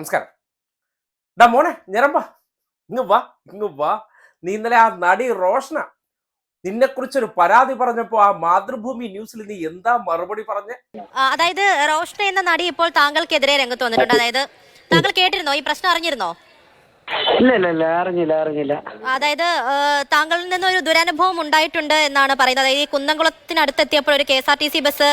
നമസ്കാരം. ഡാ മോനെ ഞരമ്പാ. ഇങ്ങ് വാ ഇങ്ങ് വാ. നീ ഇന്നലെ ആ നടി റോഷന നിന്നെ കുറിച്ചൊരു പരാതി പറഞ്ഞപ്പോ ആ മാതൃഭൂമി ന്യൂസിൽ നീ എന്താ മറുപടി പറഞ്ഞ? അതായത് റോഷന എന്ന നടി ഇപ്പോൾ താങ്കൾക്കെതിരെ രംഗത്ത് വന്നിട്ടുണ്ട്. അതായത് താങ്കൾ കേട്ടിരുന്നോ? ഈ പ്രശ്നം അറിഞ്ഞിരുന്നോ? ഇല്ല ഇല്ല ഇല്ല അറിഞ്ഞില്ല അറിഞ്ഞില്ല. അതായത് താങ്കളിൽ നിന്ന് ഒരു ദുരനുഭവം ഉണ്ടായിട്ടുണ്ട് എന്നാണ് പറയുന്നത്. അതായത് ഈ കുന്നംകുളത്തിനടുത്തെത്തിയപ്പോൾ ഒരു K S R T C bus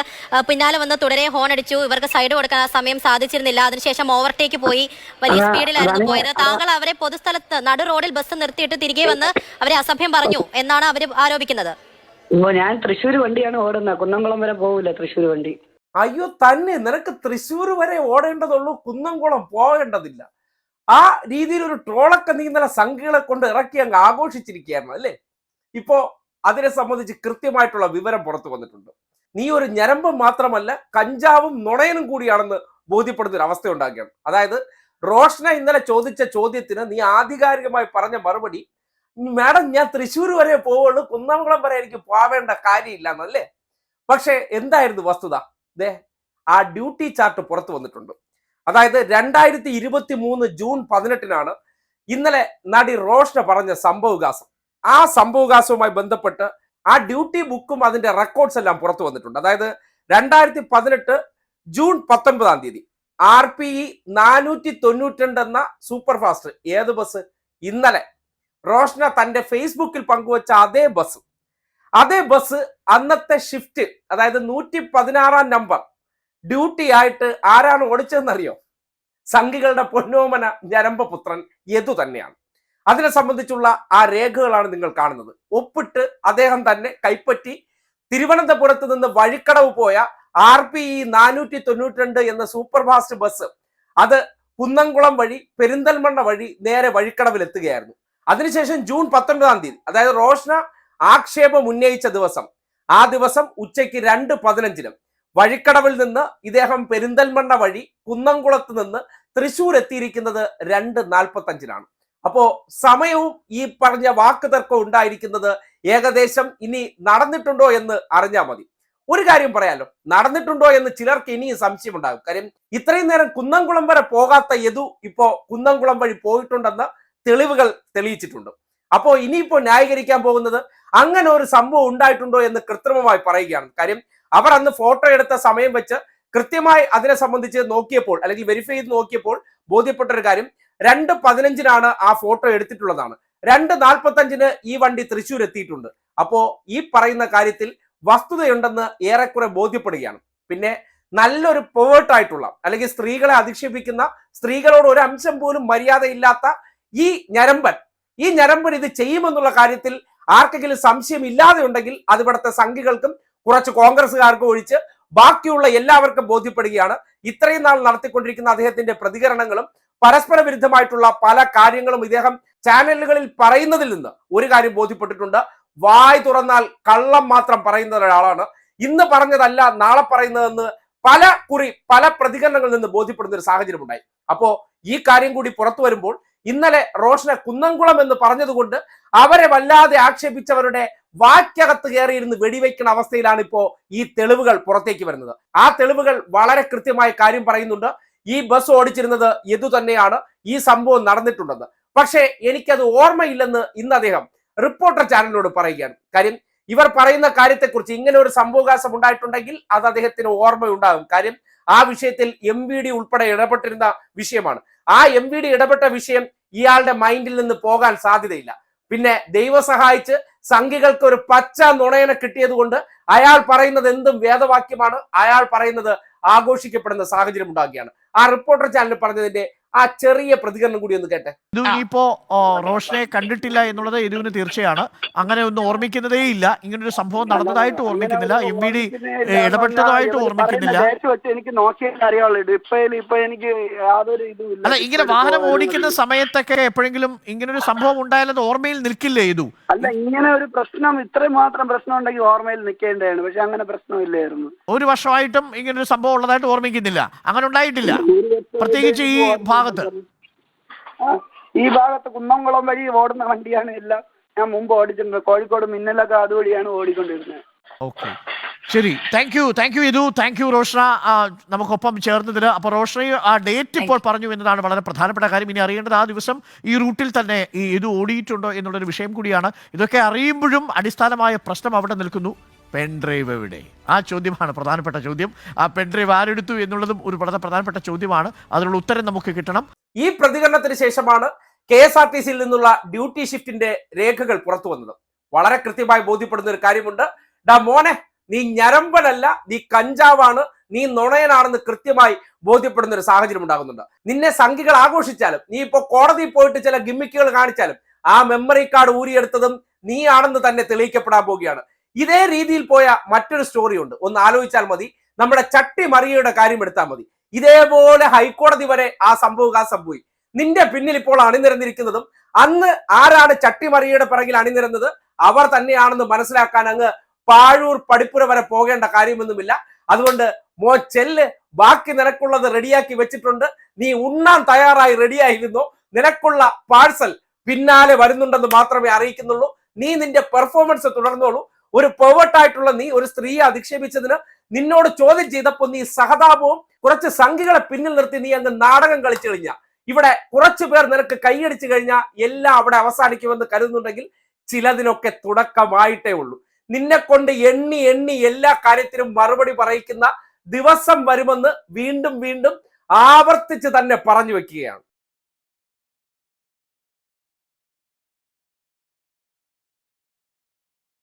പിന്നാലെ വന്ന് തുടരെ ഹോൺ അടിച്ചു ഇവർക്ക് സൈഡ് കൊടുക്കാൻ ആ സമയം സാധിച്ചിരുന്നില്ല. അതിനുശേഷം ഓവർടേക്ക് പോയി. വലിയ സ്പീഡിലായിരുന്നു പോയത്. താങ്കൾ അവരെ പൊതുസ്ഥലത്ത് നടു റോഡിൽ ബസ് നിർത്തിയിട്ട് തിരികെ വന്ന് അവരെ അസഭ്യം പറഞ്ഞു എന്നാണ് അവർ ആരോപിക്കുന്നത്. ഓ ഞാൻ തൃശ്ശൂർ വണ്ടിയാണ് ഓടുന്നത്. കുന്നംകുളം വരെ പോകില്ല തൃശ്ശൂർ വണ്ടി. അയ്യോ തന്നെ. നിനക്ക് തൃശ്ശൂർ വരെ ഓടേണ്ടതുള്ളൂ. കുന്നംകുളം പോകേണ്ടതില്ല. ആ രീതിയിൽ ഒരു ട്രോളൊക്കെ നീ സംഘികളെ കൊണ്ട് ഇറക്കി അങ്ങ് ആഘോഷിച്ചിരിക്കുകയായിരുന്നു അല്ലേ? ഇപ്പോ അതിനെ സംബന്ധിച്ച് കൃത്യമായിട്ടുള്ള വിവരം പുറത്തു വന്നിട്ടുണ്ട്. നീ ഒരു ഞരമ്പ് മാത്രമല്ല കഞ്ചാവും നുണയനും കൂടിയാണെന്ന് ബോധ്യപ്പെടുന്ന ഒരു അവസ്ഥ ഉണ്ടാക്കുകയാണ് അതായത് റോഷന ഇന്നലെ ചോദിച്ച ചോദ്യത്തിന് നീ ആധികാരികമായി പറഞ്ഞ മറുപടി മാഡം ഞാൻ തൃശ്ശൂർ വരെ പോവുള്ളൂ കുന്നംകുളം വരെ എനിക്ക് പോവേണ്ട കാര്യമില്ല എന്നല്ലേ പക്ഷേ എന്തായിരുന്നു വസ്തുത? ദേ ആ ഡ്യൂട്ടി ചാർട്ട് പുറത്തു വന്നിട്ടുണ്ട്. അതായത് രണ്ടായിരത്തി ഇരുപത്തി മൂന്ന് ജൂൺ പതിനെട്ടിനാണ് ഇന്നലെ നടി റോഷ്ന പറഞ്ഞ സംഭവവികാസം. ആ സംഭവവികാസവുമായി ബന്ധപ്പെട്ട് ആ ഡ്യൂട്ടി ബുക്കും അതിന്റെ റെക്കോർഡ്സ് എല്ലാം പുറത്തു വന്നിട്ടുണ്ട്. അതായത് രണ്ടായിരത്തി പതിനെട്ട് ജൂൺ പത്തൊൻപതാം തീയതി ആർ പി ഇ നാനൂറ്റി തൊണ്ണൂറ്റിരണ്ട് എന്ന സൂപ്പർ ഫാസ്റ്റ് ഏത് ബസ്? ഇന്നലെ. റോഷ്ന തന്റെ ഫേസ്ബുക്കിൽ പങ്കുവച്ച അതേ ബസ്. അതേ ബസ് അന്നത്തെ ഷിഫ്റ്റ് അതായത് നൂറ്റി പതിനാറാം നമ്പർ ഡ്യൂട്ടി ആയിട്ട് ആരാണ് ഓടിച്ചതെന്നറിയോ? സംഘികളുടെ പൊന്നോമന ഞരമ്പപുത്രൻ യതു തന്നെയാണ്. അതിനെ സംബന്ധിച്ചുള്ള ആ രേഖകളാണ് നിങ്ങൾ കാണുന്നത്. ഒപ്പിട്ട് അദ്ദേഹം തന്നെ കൈപ്പറ്റി തിരുവനന്തപുരത്ത് നിന്ന് വഴിക്കടവ് പോയ ആർ പി ഇ നാനൂറ്റി തൊണ്ണൂറ്റി രണ്ട് എന്ന സൂപ്പർ ഫാസ്റ്റ് ബസ് അത് കുന്നംകുളം വഴി പെരിന്തൽമണ്ണ വഴി നേരെ വഴിക്കടവിൽ എത്തുകയായിരുന്നു. അതിനുശേഷം ജൂൺ പത്തൊൻപതാം തീയതി അതായത് റോഷ്ന ആക്ഷേപം ഉന്നയിച്ച ദിവസം ആ ദിവസം ഉച്ചയ്ക്ക് രണ്ട് പതിനഞ്ചിനും വഴിക്കടവിൽ നിന്ന് ഇദ്ദേഹം പെരിന്തൽമണ്ണ വഴി കുന്നംകുളത്ത് നിന്ന് തൃശൂർ എത്തിയിരിക്കുന്നത് രണ്ട് നാൽപ്പത്തഞ്ചിനാണ്. അപ്പോ സമയവും ഈ പറഞ്ഞ വാക്ക് തർക്കം ഉണ്ടായിരിക്കുന്നത് ഏകദേശം ഇനി നടന്നിട്ടുണ്ടോ എന്ന് അറിഞ്ഞാൽ മതി. ഒരു കാര്യം പറയാലോ. നടന്നിട്ടുണ്ടോ എന്ന് ചിലർക്ക് ഇനിയും സംശയമുണ്ടാകും. കാര്യം ഇത്രയും നേരം കുന്നംകുളം വരെ പോകാത്ത യദു ഇപ്പോ കുന്നംകുളം വഴി പോയിട്ടുണ്ടെന്ന് തെളിവുകൾ തെളിയിച്ചിട്ടുണ്ട്. അപ്പോ ഇനിയിപ്പോ ന്യായീകരിക്കാൻ പോകുന്നത് അങ്ങനെ ഒരു സംഭവം ഉണ്ടായിട്ടുണ്ടോ എന്ന് കൃത്രിമമായി പറയുകയാണ്. കാര്യം അവർ അന്ന് ഫോട്ടോ എടുത്ത സമയം വെച്ച് കൃത്യമായി അതിനെ സംബന്ധിച്ച് നോക്കിയപ്പോൾ അല്ലെങ്കിൽ വെരിഫൈ ചെയ്ത് നോക്കിയപ്പോൾ ബോധ്യപ്പെട്ട ഒരു കാര്യം രണ്ട് പതിനഞ്ചിനാണ് ആ ഫോട്ടോ എടുത്തിട്ടുള്ളതാണ്. രണ്ട് നാൽപ്പത്തഞ്ചിന് ഈ വണ്ടി തൃശ്ശൂർ എത്തിയിട്ടുണ്ട്. അപ്പോ ഈ പറയുന്ന കാര്യത്തിൽ വസ്തുതയുണ്ടെന്ന് ഏറെക്കുറെ ബോധ്യപ്പെടുകയാണ്. പിന്നെ നല്ലൊരു പേർട്ടായിട്ടുള്ള അല്ലെങ്കിൽ സ്ത്രീകളെ അധിക്ഷേപിക്കുന്ന സ്ത്രീകളോട് ഒരു അംശം പോലും മര്യാദയില്ലാത്ത ഈ ഞരമ്പൻ ഈ ഞരമ്പൻ ഇത് ചെയ്യുമെന്നുള്ള കാര്യത്തിൽ ആർക്കെങ്കിലും സംശയം ഇല്ലാതെ ഉണ്ടെങ്കിൽ അത് ഇവിടുത്തെ സംഘികൾക്കും കുറച്ച് കോൺഗ്രസ്സുകാർക്കും ഒഴിച്ച് ബാക്കിയുള്ള എല്ലാവർക്കും ബോധ്യപ്പെടുകയാണ്. ഇത്രയും നാൾ നടത്തിക്കൊണ്ടിരിക്കുന്ന അദ്ദേഹത്തിന്റെ പ്രതികരണങ്ങളും പരസ്പര വിരുദ്ധമായിട്ടുള്ള പല കാര്യങ്ങളും ഇദ്ദേഹം ചാനലുകളിൽ പറയുന്നതിൽ നിന്ന് ഒരു കാര്യം ബോധ്യപ്പെട്ടിട്ടുണ്ട്. വായ് തുറന്നാൽ കള്ളം മാത്രം പറയുന്ന ഒരാളാണ്. ഇന്ന് പറഞ്ഞതല്ല നാളെ പറയുന്നതെന്ന് പല കുറി പല പ്രതികരണങ്ങളിൽ നിന്ന് ബോധ്യപ്പെടുന്ന ഒരു സാഹചര്യം ഉണ്ടായി അപ്പോ ഈ കാര്യം കൂടി പുറത്തു വരുമ്പോൾ ഇന്നലെ റോഷനെ കുന്നംകുളം എന്ന് പറഞ്ഞതുകൊണ്ട് അവരെ വല്ലാതെ ആക്ഷേപിച്ചവരുടെ വാക്കകത്ത് കയറിയിരുന്ന് വെടിവെക്കുന്ന അവസ്ഥയിലാണ് ഇപ്പോ ഈ തെളിവുകൾ പുറത്തേക്ക് വരുന്നത്. ആ തെളിവുകൾ വളരെ കൃത്യമായ കാര്യം പറയുന്നുണ്ട്. ഈ ബസ് ഓടിച്ചിരുന്നത് യദു തന്നെയാണ്. ഈ സംഭവം നടന്നിട്ടുണ്ടെന്ന്. പക്ഷേ എനിക്കത് ഓർമ്മയില്ലെന്ന് ഇന്ന് അദ്ദേഹം റിപ്പോർട്ടർ ചാനലിനോട് പറയുകയാണ്. കാര്യം ഇവർ പറയുന്ന കാര്യത്തെക്കുറിച്ച് ഇങ്ങനെ ഒരു സംഭവകാശം ഉണ്ടായിട്ടുണ്ടെങ്കിൽ അത് അദ്ദേഹത്തിന് ഓർമ്മയുണ്ടാകും. കാര്യം ആ വിഷയത്തിൽ എം ഉൾപ്പെടെ ഇടപെട്ടിരുന്ന വിഷയമാണ്. ആ എം വി ഡി ഇടപെട്ട വിഷയം ഇയാളുടെ മൈൻഡിൽ നിന്ന് പോകാൻ സാധ്യതയില്ല. പിന്നെ ദൈവം സഹായിച്ച് സംഘികൾക്ക് ഒരു പച്ച നുണയനെ കിട്ടിയത് കൊണ്ട് അയാൾ പറയുന്നത് എന്തും വേദവാക്യമാണ്. അയാൾ പറയുന്നത് ആഘോഷിക്കപ്പെടുന്ന സാഹചര്യം ഉണ്ടാക്കിയാണ് ആ റിപ്പോർട്ടർ ചാനൽ പറഞ്ഞതിന്റെ ആ ചെറിയ പ്രതികരണം കൂടി ഒന്ന് കേട്ടെ. ഇത് ഇനിയിപ്പോ റോഷനെ കണ്ടിട്ടില്ല എന്നുള്ളത് എരിവിന് തീർച്ചയാണ്. അങ്ങനെ ഒന്നും ഓർമ്മിക്കുന്നതേ ഇല്ല. ഇങ്ങനൊരു സംഭവം നടന്നതായിട്ട് ഓർമ്മിക്കുന്നില്ല. എം വി ഡി ഇടപെട്ടതായിട്ട് ഓർമ്മിക്കുന്നില്ല. എനിക്ക് എനിക്ക് യാതൊരു ഇതും ഇല്ല. അല്ല ഇങ്ങനെ വാഹനം ഓടിക്കുന്ന സമയത്തൊക്കെ എപ്പോഴെങ്കിലും ഇങ്ങനൊരു സംഭവം ഉണ്ടായാലത് ഓർമ്മയിൽ നിൽക്കില്ലേ ഇതു? അല്ല ഇങ്ങനെ ഒരു പ്രശ്നം ഇത്രയും മാത്രം പ്രശ്നം ഉണ്ടെങ്കിൽ ഓർമ്മയിൽ നിൽക്കേണ്ടതാണ്. പക്ഷെ അങ്ങനെ പ്രശ്നമില്ലായിരുന്നു ഒരു വർഷമായിട്ടും ഇങ്ങനൊരു സംഭവം ഉള്ളതായിട്ട് ഓർമ്മിക്കുന്നില്ല. അങ്ങനെ ഉണ്ടായിട്ടില്ല. പ്രത്യേകിച്ച് ഈ ഭാഗത്ത്. ഈ ഭാഗത്ത് കുന്നംകുളം വഴി ഓടുന്ന വണ്ടിയാണ് എല്ലാം ഞാൻ മുമ്പ് ഓടിച്ചിട്ടുണ്ട് കോഴിക്കോട് മിന്നലൊക്കെ അതുവഴിയാണ് ഓടിക്കൊണ്ടിരുന്നത്. ഓക്കെ. ശരി. താങ്ക് യു താങ്ക് യു ഇതു. താങ്ക് യു റോഷ്ന നമുക്കൊപ്പം ചേർന്നതിന് അപ്പോൾ റോഷ്ന ആ ഡേറ്റ് ഇപ്പോൾ പറഞ്ഞു എന്നതാണ് വളരെ പ്രധാനപ്പെട്ട കാര്യം. ഇനി അറിയേണ്ടത് ആ ദിവസം ഈ റൂട്ടിൽ തന്നെ ഈ ഇത് ഓടിയിട്ടുണ്ടോ എന്നുള്ളൊരു വിഷയം കൂടിയാണ്. ഇതൊക്കെ അറിയുമ്പോഴും അടിസ്ഥാനമായ പ്രശ്നം അവിടെ നിൽക്കുന്നു. പെൻഡ്രൈവ് എവിടെ? ആ ചോദ്യമാണ് പ്രധാനപ്പെട്ട ചോദ്യം. ആ പെൻഡ്രൈവ് ആരെടുത്തു എന്നുള്ളതും ഒരു വളരെ പ്രധാനപ്പെട്ട ചോദ്യമാണ്. അതിനുള്ള ഉത്തരം നമുക്ക് കിട്ടണം. ഈ പ്രതികരണത്തിന് ശേഷമാണ് കെ എസ് ആർ ടി സിയിൽ നിന്നുള്ള ഡ്യൂട്ടി ഷിഫ്റ്റിന്റെ രേഖകൾ പുറത്തു വന്നത്. വളരെ കൃത്യമായി ബോധ്യപ്പെടുന്ന ഒരു കാര്യമുണ്ട്. ഡാ മോനെ നീ ഞരമ്പനല്ല നീ കഞ്ചാവാണ് നീ നുണയനാണെന്ന് കൃത്യമായി ബോധ്യപ്പെടുന്ന ഒരു സാഹചര്യം ഉണ്ടാകുന്നുണ്ട്. നിന്നെ സംഖ്യകൾ ആഘോഷിച്ചാലും നീ ഇപ്പോ കോടതിയിൽ പോയിട്ട് ചില ഗിമ്മിക്കുകൾ കാണിച്ചാലും ആ മെമ്മറി കാർഡ് ഊരിയെടുത്തതും നീ ആണെന്ന് തന്നെ തെളിയിക്കപ്പെടാൻ പോവുകയാണ്. ഇതേ രീതിയിൽ പോയ മറ്റൊരു സ്റ്റോറി ഉണ്ട്. ഒന്ന് ആലോചിച്ചാൽ മതി. നമ്മുടെ ചട്ടി മറിയയുടെ കാര്യം എടുത്താൽ മതി. ഇതേപോലെ ഹൈക്കോടതി വരെ ആ സംഭവകാശം പോയി. നിന്റെ പിന്നിൽ ഇപ്പോൾ അണിനിരന്നിരിക്കുന്നതും അന്ന് ആരാണ് ചട്ടിമറിയുടെ പിറകിൽ അണിനിരന്നത്? അവർ തന്നെയാണെന്ന് മനസ്സിലാക്കാൻ അങ്ങ് പാഴൂർ പടിപ്പുര വരെ പോകേണ്ട കാര്യമൊന്നുമില്ല. അതുകൊണ്ട് മോ ചെല്ല്. ബാക്കി നിനക്കുള്ളത് റെഡിയാക്കി വെച്ചിട്ടുണ്ട്. നീ ഉണ്ണാൻ തയ്യാറായി റെഡിയായിരുന്നു. നിനക്കുള്ള പാഴ്സൽ പിന്നാലെ വരുന്നുണ്ടെന്ന് മാത്രമേ അറിയിക്കുന്നുള്ളൂ. നീ നിന്റെ പെർഫോമൻസ് തുടർന്നോളൂ. ഒരു പെർവേർട്ടായിട്ടുള്ള നീ ഒരു സ്ത്രീയെ അധിക്ഷേപിച്ചതിന് നിന്നോട് ചോദ്യം ചെയ്തപ്പോൾ നീ സഹതാപവും കുറച്ച് സംഖ്യകളെ പിന്നിൽ നിർത്തി നീ അങ്ങ് നാടകം കളിച്ചു കഴിഞ്ഞ. ഇവിടെ കുറച്ചു പേർ നിനക്ക് കൈയടിച്ചു കഴിഞ്ഞാൽ എല്ലാം അവിടെ അവസാനിക്കുമെന്ന് കരുതുന്നുണ്ടെങ്കിൽ ചിലതിനൊക്കെ തുടക്കമായിട്ടേ ഉള്ളൂ. നിന്നെ കൊണ്ട് എണ്ണി എണ്ണി എല്ലാ കാര്യത്തിനും മറുപടി പറയിക്കുന്ന ദിവസം വരുമെന്ന് വീണ്ടും വീണ്ടും ആവർത്തിച്ച് തന്നെ പറഞ്ഞു വെക്കുകയാണ്.